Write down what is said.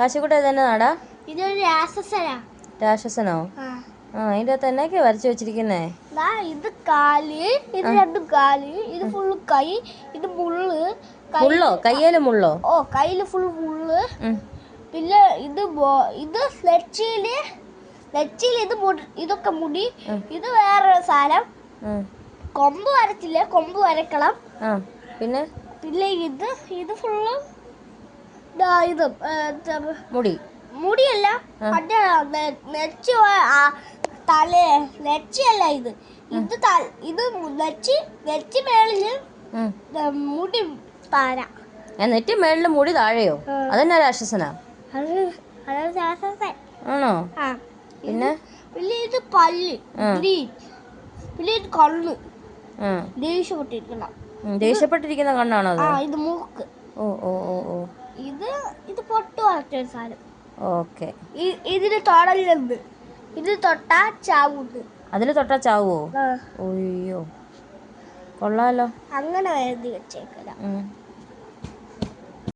കാശിക്കുട്ട തന്നെ നാടാ ഇതൊരു രാക്ഷസനാ. രാക്ഷസനോ? ആ. ഇതിന്റെ തന്നെ അകത്ത് വരച്ചു വെച്ചിരിക്കുന്നേ? ഇത് കാൽ ഇത് രണ്ടും കാൽ ഇത് ഫുള്ള് കൈ ഇത് മുള്ള് മുള്ളോ? കയ്യിൽ മുള്ളോ? ഓ കയ്യിൽ ഫുൾ മുള്ള്. പിന്നെ ഇത് ഇത് നെച്ചിയിൽ നെച്ചിയിൽ ഇത് ഇതൊക്കെ മുടി ഇത് വേറെ സാധനം. കൊമ്പ് വരച്ചില്ല? കൊമ്പ് വരക്കണം പിന്നെ? പിന്നെ ഇത് ഇത് ഫുള്ള് ഇത് മുടി. മുടിയല്ല നെച്ച് തല നെച്ചല്ല ഇത്. ഇത് ഇത് നെച്ച് നെച്ച് മേളിൽ മുടി പാര എന്നിട്ട് മേളിൽ മുടി താഴെയോ? അതന്നെ രാക്ഷസനാ? ആണോ? പിന്നെ? പിന്നെ ഇത് പല്ല് പിന്നെ ഇത് കണ്ണ്. ദേഷ്യപ്പെട്ടിരിക്കണം. ദേഷ്യപ്പെട്ടിരിക്കുന്ന. കണ്ണാണോ ഇത് മൂക്ക്. ഓ ഓ. പൊട്ട് സാധനം. ഓക്കെ. ഇതിന് തൊടലുണ്ട്. ഇത് തൊട്ടാ ചാവുണ്ട്. അതിൽ തൊട്ടാ ചാവോ അയ്യോ. ഒയ്യോ കൊള്ളാലോ. അങ്ങനെ എഴുതി വെച്ചേക്കല.